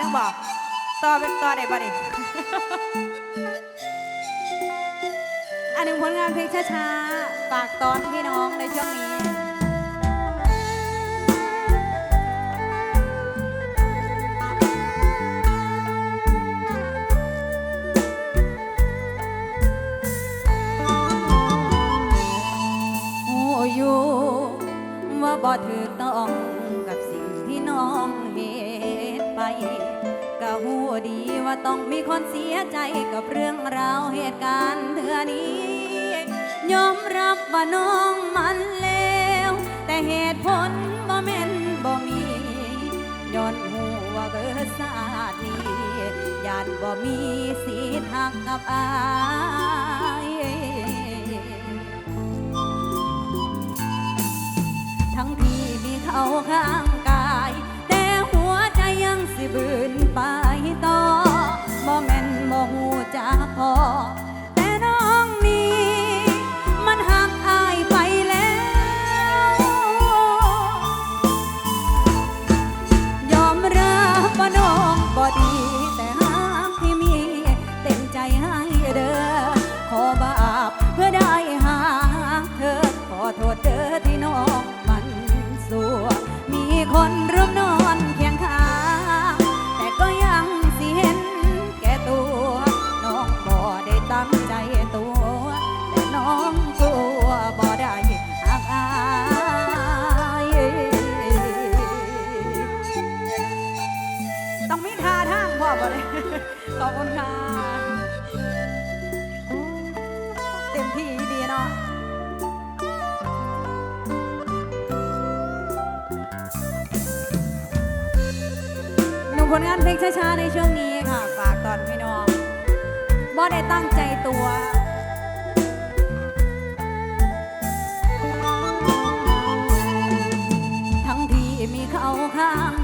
นึงบอกต่อเป็นต่อได้บ่ไดิอันหนึ่งผลงานเพลงช้าๆฝากตอนพี่น้องในช่วงนี้อยู่ว่าบ่ถือ หูดีว่าต้องมีคนเสียใจกับเรื่องราวเหตุการณ์เธอนี้ ยอมรับว่าน้องมันเลวแต่เหตุผลบ่แม่นบ่มีย้อนหูว่าเกิดสาดนี้ญาติบ่มีสีทางกับอายทั้งที่มีเขาข้างกาย แต่หัวใจยังสิบืน ผลงานเพลงช้าๆในช่วงนี้ค่ะ ฝากตอนพี่น้องบ่ได้ตั้งใจตัวทั้งที่มีเขาข้าง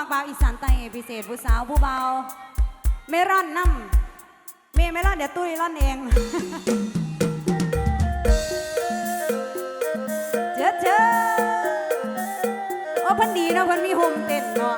มักบาวอีสานไต้พิเศษผู้สาวผู้เบาเมร่อนน้ำเมไม่ร่อนเดี๋ยวตุ้ยร่อนเอง เจอเจอโอ้เพันดีเนาะพันมีโฮมเต้นเนาะ